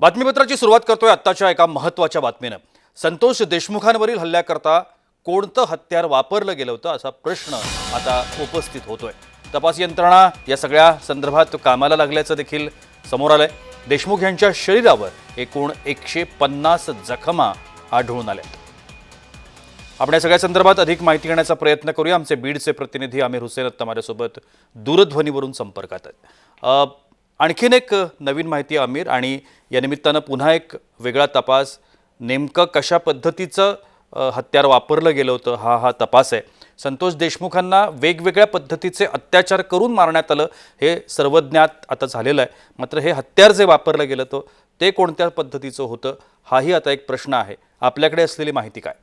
बातमीपत्राची सुरुवात करतोय आत्ताच्या एका महत्त्वाच्या बातमीनं. संतोष देशमुखांवरील हल्ल्याकरता कोणतं हत्यार वापरलं गेलं होतं असा प्रश्न आता उपस्थित होतोय. तपास यंत्रणा या सगळ्या संदर्भात कामाला लागल्याचं देखील समोर आलंय. देशमुख यांच्या शरीरावर एकूण एकशे पन्नास जखमा आढळून आल्या आपण या सगळ्या संदर्भात अधिक माहिती घेण्याचा प्रयत्न करूया. आमचे बीडचे प्रतिनिधी आमिर हुसेन आत्ता माझ्यासोबत दूरध्वनीवरून संपर्कात आहेत. आणखीन एक नवीन माहिती आमिर आणि या निमित्तानं पुन्हा एक वेगळा तपास. नेमकं कशा पद्धतीचं हत्यार वापरलं गेलं होतं हा हा तपास आहे. संतोष देशमुखांना वेगवेगळ्या पद्धतीचे अत्याचार करून मारण्यात आलं हे सर्वज्ञात आता झालेलं आहे. मात्र हे हत्यार जे वापरलं गेलं होतं ते कोणत्या पद्धतीचं होतं हाही आता एक प्रश्न आहे. आपल्याकडे असलेली माहिती काय?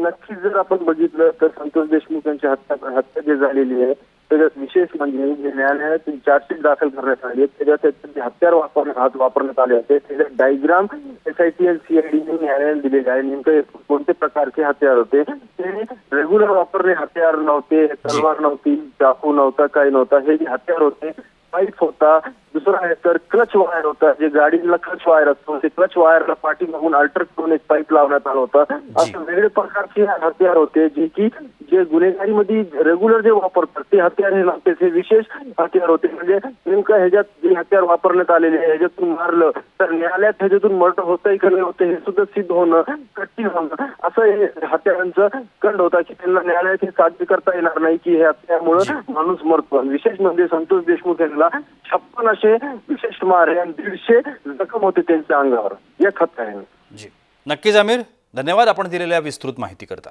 नक्कीच जर आपण बघितलं तर संतोष देशमुख यांची हत्या हत्या जी झालेली आहे त्याच्यात विशेष म्हणजे जे न्यायालयात चार्जशीट दाखल करण्यात आली त्याच्यात त्याचे हत्यार वापरण्यात हात वापरण्यात आले होते. त्याच्यात diagram S I T L सीआयडीने न्यायालयाने दिलेले आहे. नेमकं कोणते प्रकारचे हत्यार होते? ते रेग्युलर वापरणे हत्यार नव्हते तलवार नव्हती चाकू नव्हता काही नव्हता. हे जे हत्यार होते पाईप होता दुसरा आहे तर क्लच वायर होता. जे गाडीला क्लच वायर असतो ते क्लच वायरला पाठी मागून अल्टर करून एक पाईप लावण्यात आला होता. असं वेगळे प्रकारचे हत्यार होते जे की जे गुन्हेगारीमध्ये रेग्युलर जे वापरतात ते हत्यार हे नव्हते हे विशेष हत्यार होते. म्हणजे नेमकं ह्याच्यात जे हत्यार वापरण्यात आलेले आहे ह्याच्यातून मारलं तर न्यायालयात ह्याच्यातून मर्डर होतंय का नाही होतं हे सुद्धा सिद्ध होणं कठीण होणं. असं हे हत्यारांचं कंड होता की त्यांना न्यायालयात हे साध्य करता येणार नाही की हे हत्यामुळे माणूस मरतो. विशेष म्हणजे संतोष देशमुख यांना छप्पन असे विशेष मारे आणि दीडशे जखम होते त्यांच्या अंगावर. एक हत्याराने जी. नक्कीच आमिर. धन्यवाद आपण दिलेल्या विस्तृत माहिती करता